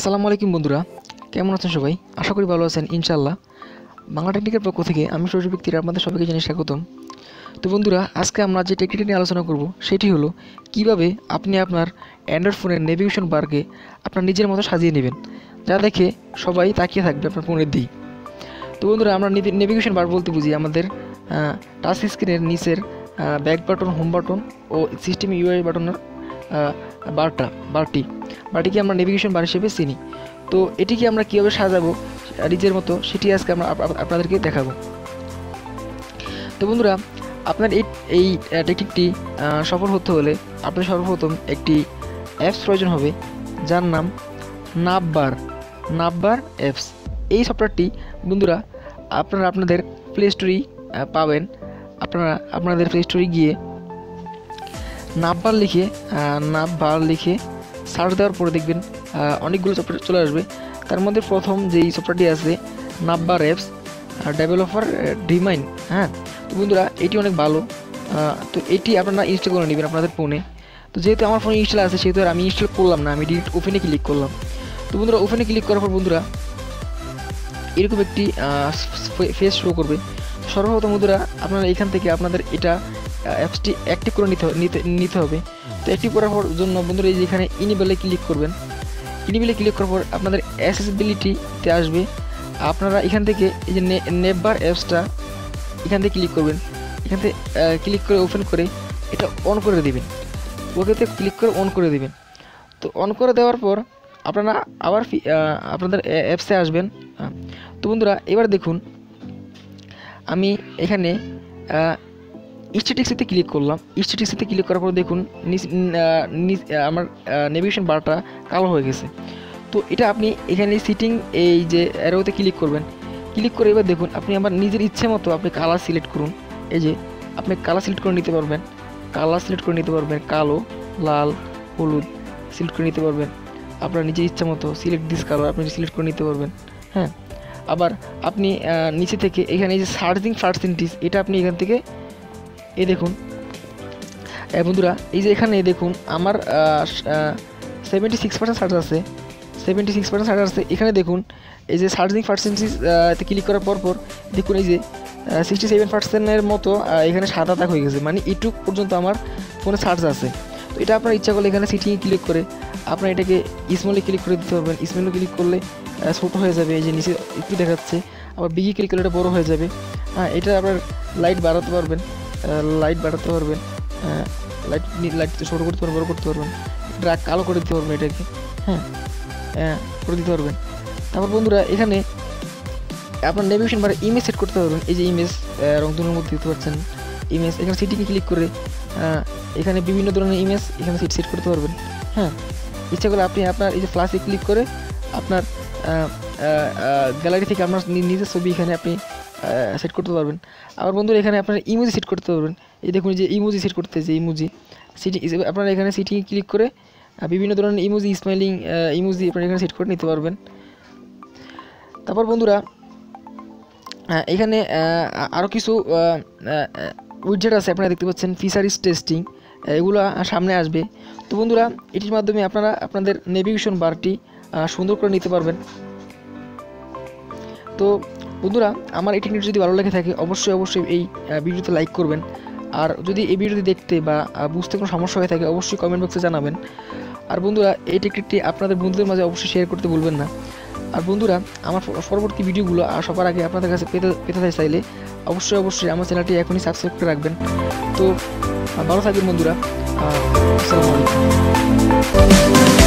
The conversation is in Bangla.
আসসালামু আলাইকুম বন্ধুরা, কেমন আছেন সবাই? আশা করি ভালো আছেন ইনশাল্লাহ বাংলা টেকনিকের পক্ষ থেকে আমি সৌরভ ব্যক্তির আপনাদের সবাইকে জানিয়ে স্বাগতম। তো বন্ধুরা, আজকে আমরা যে টেকনিকটি নিয়ে আলোচনা করব, সেটি হলো কীভাবে আপনি আপনার অ্যান্ড্রয়েড ফোনের নেভিগেশন বারকে আপনার নিজের মতো সাজিয়ে নেবেন, যা দেখে সবাই তাকিয়ে থাকবে আপনার ফোনের দিই তো বন্ধুরা, আমরা নেভিগেশন বার বলতে বুঝি, আমাদের টাচ স্ক্রিনের নিচের ব্যাক বাটন হোম বাটন ও সিস্টেম ইউআই বাটনের বারটা, বারটি। বারটিকে আমরা নেভিগেশন বার হিসেবে চিনি। তো এটিকে আমরা কীভাবে সাজাবো নিজের মতো, সেটি আজকে আমরা আপ- আপ- আপনাদেরকে দেখাবো। তো বন্ধুরা, আপনার এই এই টেকনিকটি সফল হতে হলে আপনার সর্বপ্রথম একটি অ্যাপস প্রয়োজন হবে, যার নাম নাববার নাববার অ্যাপস এই সফটওয়্যারটি বন্ধুরা, আপনারা আপনাদের প্লে স্টোরেই পাবেন। আপনারা আপনাদের প্লে স্টোরে গিয়ে নাববার লিখে নাববার লিখে সার্চ দেওয়ার পরে দেখবেন অনেকগুলো সফটওয়্যার চলে আসবে। তার মধ্যে প্রথম যেই সফটওয়্যারটি আছে নাববার অ্যাপস ডেভেলপার ডিমাইন হ্যাঁ? তো বন্ধুরা, এটি অনেক ভালো। তো এটি আপনারা ইনস্টল করে নেবেন আপনাদের ফোনে তো যেহেতু আমার ফোনে ইনস্টল আছে, সেহেতু আমি ইনস্টল করলাম না, আমি ডিরেক্ট ওপেনে ক্লিক করলাম। তো বন্ধুরা ওপেনে ক্লিক করার পর বন্ধুরা, এরকম একটি ফেস শো করবে। সর্বপ্রথম বন্ধুরা, আপনারা এখান থেকে আপনাদের এটা অ্যাপসটি অ্যাক্টিভ করে নিতে নিতে হবে। তো অ্যাক্টিভ করার জন্য বন্ধুরা এই যে এখানে ইনিবেলে ক্লিক করবেন। ইনিবেলে ক্লিক করার পর আপনাদের অ্যাসেসিবিলিটিতে আসবে। আপনারা এখান থেকে এই যে নেবার অ্যাপসটা এখান থেকে ক্লিক করবেন। এখান থেকে ক্লিক করে ওপেন করে এটা অন করে দেবেন। ওকেতে ক্লিক করে অন করে দেবেন। তো অন করে দেওয়ার পর আপনারা আবার আপনাদের অ্যাপসে আসবেন। তো বন্ধুরা এবার দেখুন, আমি এখানে স্ট্যাটিক্সিতে ক্লিক করলাম। স্ট্যাটিক্সিতে ক্লিক করার পর দেখুন আমার নেভিগেশন বারটা কালো হয়ে গেছে। তো এটা আপনি এখানে সিটিং এই যে অ্যারোতে ক্লিক করবেন। ক্লিক করে এবার দেখুন, আপনি আমার নিজের ইচ্ছে মতো আপনি কালার সিলেক্ট করুন। এই যে, আপনি কালার সিলেক্ট করে নিতে পারবেন। কালার সিলেক্ট করে নিতে পারবেন কালো, লাল, হলুদ সিলেক্ট করে নিতে পারবেন। আপনার নিজের ইচ্ছা মতো সিলেক্ট দিস কালার আপনি সিলেক্ট করে নিতে পারবেন। হ্যাঁ? আবার আপনি নিচে থেকে এখানে যে সার্চিং পার্সেন্টেজ এটা আপনি এখান থেকে এই দেখুন। বন্ধুরা, এই যে এখানে দেখুন, আমার সেভেন্টি সিক্স পার্সেন্ট সার্চ আছে। সেভেন্টি সিক্স পার্সেন্ট সার্চ আছে। এখানে দেখুন, এই যে সার্চিং পার্সেন্টেজ ক্লিক করার পর পর দেখুন এই যে সিক্সটি সেভেন পার্সেন্টের মতো এখানে সাদা দাগ হয়ে গেছে। মানে ইটুক পর্যন্ত আমার ফোনে সার্চ আছে। তো এটা আপনার ইচ্ছা করলে এখানে সিটিংয়ে ক্লিক করে, আপনার এটাকে স্মলে ক্লিক করে দিতে পারবেন। স্মলে ক্লিক করলে ছোটো হয়ে যাবে। এই যে নিচে একটু দেখাচ্ছে, আবার বিগি ক্লিক করলে এটা বড়ো হয়ে যাবে। হ্যাঁ এটা আপনার লাইট বাড়াতে পারবেন। লাইট বাড়াতে পারবেন লাইট লাইট ছোটো করতে পারবেন বড়ো করতে পারবেন ড্রাগ কালো করে দিতে পারবেন এটাকে হ্যাঁ করে দিতে পারবেন তারপর বন্ধুরা, এখানে আপনার নেভিগেশন বারে ইমেজ সেট করতে পারবেন, এই যে ইমেজ রংধনুর মধ্যে দিতে পারছেন ইমেজ এখানে সিটিকে ক্লিক করে এখানে বিভিন্ন ধরনের ইমেজ এখানে সিট সেট করতে পারবেন হ্যাঁ ইচ্ছা করলে আপনি আপনার এই যে ফ্লাশে ক্লিক করে, আপনার গ্যালারি থেকে আপনার নিজের ছবি এখানে আপনি সেট করতে পারবেন। আবার বন্ধুরা এখানে আপনার ইমোজি সেট করতে পারবেন। এই দেখুন যে ইমোজি সেট করতে যে ইমোজি সিটি আপনারা এখানে সিটিংয়ে ক্লিক করে বিভিন্ন ধরনের ইমোজি স্মাইলিং ইমোজি আপনারা এখানে সেট করে নিতে পারবেন। তারপর বন্ধুরা এখানে আরও কিছু উইডজেট আছে, আপনারা দেখতে পাচ্ছেন ফিশারিজ টেস্টিং এগুলো সামনে আসবে। তো বন্ধুরা, এটির মাধ্যমে আপনারা আপনাদের নেভিগেশন বারটি সুন্দর করে নিতে পারবেন। তো বন্ধুরা, আমার এই টেকনিক যদি ভালো লেগে থাকে, অবশ্যই অবশ্যই এই ভিডিওতে লাইক করবেন। আর যদি এই ভিডিওটি দেখতে বা বুঝতে কোনো সমস্যা হয়ে থাকে, অবশ্যই কমেন্ট বক্সে জানাবেন। আর বন্ধুরা, এই টেকনিকটি আপনাদের বন্ধুদের মাঝে অবশ্যই শেয়ার করতে ভুলবেন না। আর বন্ধুরা, আমার পরবর্তী ভিডিওগুলো সবার আগে আপনাদের কাছে পেতে পেতে থাকে চাইলে, অবশ্যই অবশ্যই আমার চ্যানেলটি এখনই সাবস্ক্রাইব করে রাখবেন। তো ভালো থাকবেন বন্ধুরা। আসসালামু আলাইকুম।